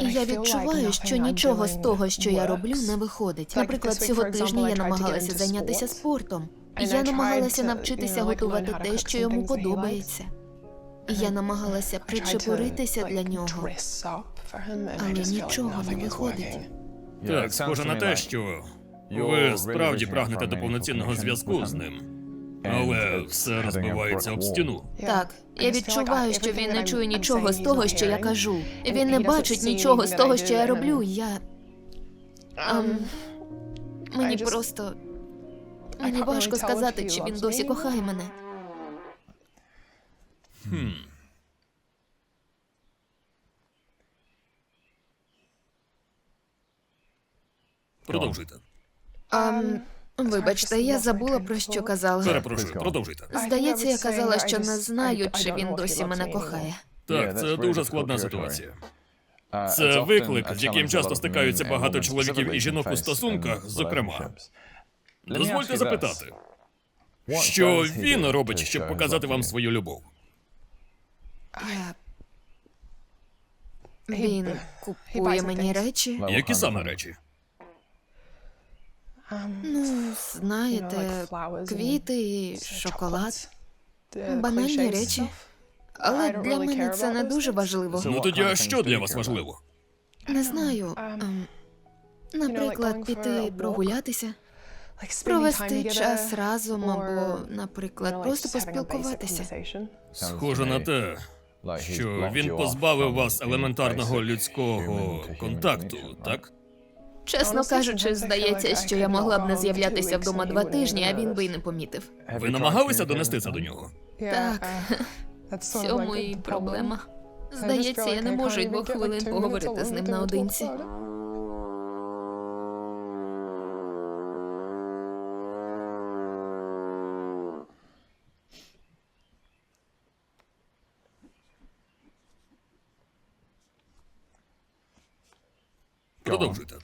І я відчуваю, що нічого з того, що я роблю, не виходить. Наприклад, цього тижня я намагалася зайнятися спортом. І я намагалася навчитися готувати те, що йому подобається. І я намагалася причепуритися для нього. але нічого не виходить. Так, схоже на те, що ви справді прагнете до повноцінного зв'язку з ним. Але все розбивається об стіну. Так, я відчуваю, що він не чує нічого з того, що я кажу. Він не бачить нічого з того, що я роблю. Я. Ем, мені просто. Мені важко сказати, чи він досі кохає мене. Хм. Продовжуйте. Ем, вибачте, я забула про що казала. Перепрошую, продовжуйте. Здається, я казала, що не знаю, чи він досі мене кохає. Так, це дуже складна ситуація. Це виклик, з яким часто стикаються багато чоловіків і жінок у стосунках, зокрема. Дозвольте запитати, що він робить, щоб показати вам свою любов? Я... Він купує мені речі. Які саме речі? Ну, знаєте, квіти і шоколад. Банальні речі. Але для мене це не дуже важливо. Ну тоді а що для вас важливо? Не знаю. Наприклад, піти прогулятися, провести час разом або, наприклад, просто поспілкуватися. Схоже на те, що він позбавив вас елементарного людського контакту, так? Чесно кажучи, здається, що я могла б не з'являтися вдома два тижні, а він би й не помітив. Ви намагалися донести це до нього? Так, в цьому і проблема. Здається, я не можу й двох хвилин поговорити з ним наодинці. Продовжуйте.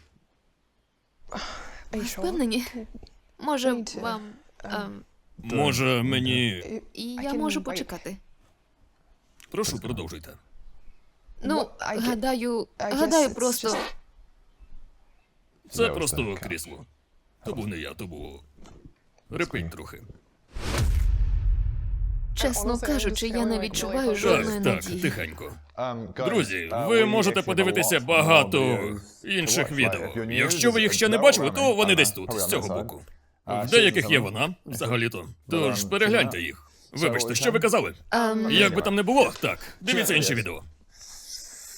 Ви впевнені? Може, вам. ем, Може, мені. і я можу почекати. Прошу, продовжуйте. Ну, гадаю, гадаю, просто Це просто крісло. То був не я, то було. Репить трохи. Чесно кажучи, я не відчуваю жодної Так, так, надії. тихенько. Друзі, Друзі, ви можете подивитися багато інших відео. Якщо ви їх ще не бачили, то вони десь тут, з цього боку. В деяких є вона, взагалі-то. Тож перегляньте їх. Вибачте, що ви казали? Ем, Як би там не було, так, дивіться інші відео.